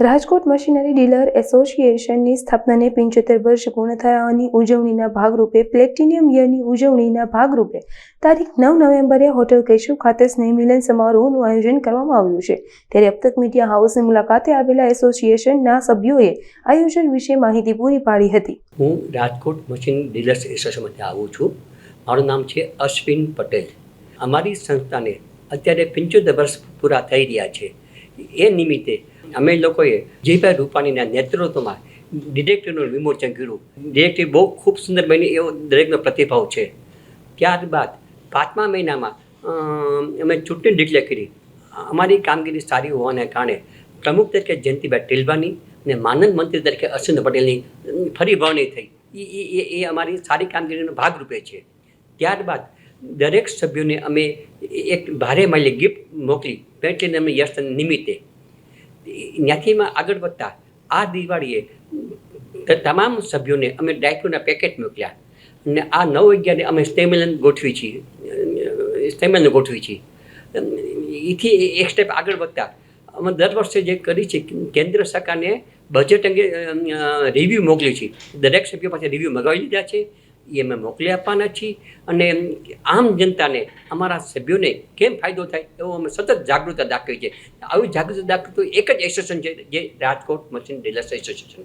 Rajkot machinery dealer એસોસિએશનની સ્થાપનાને પંચોતેર વર્ષ પૂર્ણ થયાની ઉજવણીના ભાગરૂપે પ્લેટિનિયમ યરની ઉજવણીના ભાગરૂપે તારીખ નવ નવેમ્બરે હોટેલ કેશુ ખાતે સ્નેહમિલન સમારોહનું આયોજન કરવામાં આવ્યું છે. ત્યારે અબતક મીડિયા હાઉસની મુલાકાતે આવેલા એસોસિએશનના સભ્યોએ આયોજન વિશે માહિતી પૂરી પાડી હતી. હું રાજકોટ મશીન ડીલર્સ એસોસિએશનમાંથી આવું છું. મારું નામ છે અશ્વિન પટેલ. અમારી સંસ્થાને અત્યારે પંચોતેર વર્ષ પૂરા થઈ રહ્યા છે. એ નિમિત્તે અમે લોકોએ જીભાઈ રૂપાણીના નેતૃત્વમાં ડિરેક્ટરનું વિમોચન કર્યું. ડિરેક્ટર બહુ ખૂબ સુંદર બની એવો દરેકનો પ્રતિભાવ છે. ત્યારબાદ પાંચમા મહિનામાં, અમે ચૂંટણી ડિક્લેર કરી. અમારી કામગીરી સારી હોવાને કારણે પ્રમુખ તરીકે જયંતિભાઈ ટિલવાની અને માનદ મંત્રી તરીકે અશ્વિન પટેલની ફરી વરણી થઈ. એ એ- અમારી સારી કામગીરીનો ભાગરૂપે છે. ત્યારબાદ દરેક સભ્યોને અમે એક ભારે માલી ગિફ્ટ મોકલી. પ્લેટિનમ યશ નિમિત્તે. ત્યાંથી અમે આગળ વધતા આ દિવાળીએ તમામ સભ્યોને અમે ડાયફ્રૂટના પેકેટ મોકલ્યા. અને આ નવ અગિયારે અમે સ્ટેમિલન ગોઠવી છીએ. સ્ટેમિલન ગોઠવી છીએ. એથી એક સ્ટેપ આગળ વધતા. અમે દર વર્ષે જે કરી છે કેન્દ્ર સરકારને બજેટ અંગે રિવ્યૂ મોકલ્યું છે. દરેક સભ્યો પાસે રિવ્યૂ મગાવી લીધા છે. એ અમે મોકલી આપવાના છીએ. અને આમ જનતાને, અમારા સભ્યોને કેમ ફાયદો થાય એવો અમે સતત જાગૃતતા દાખવી છે. આવી જાગૃતતા દાખવતું એક જ એસોસિએશન છે, જે રાજકોટ મશીન ડીલર્સ એસોસિએશન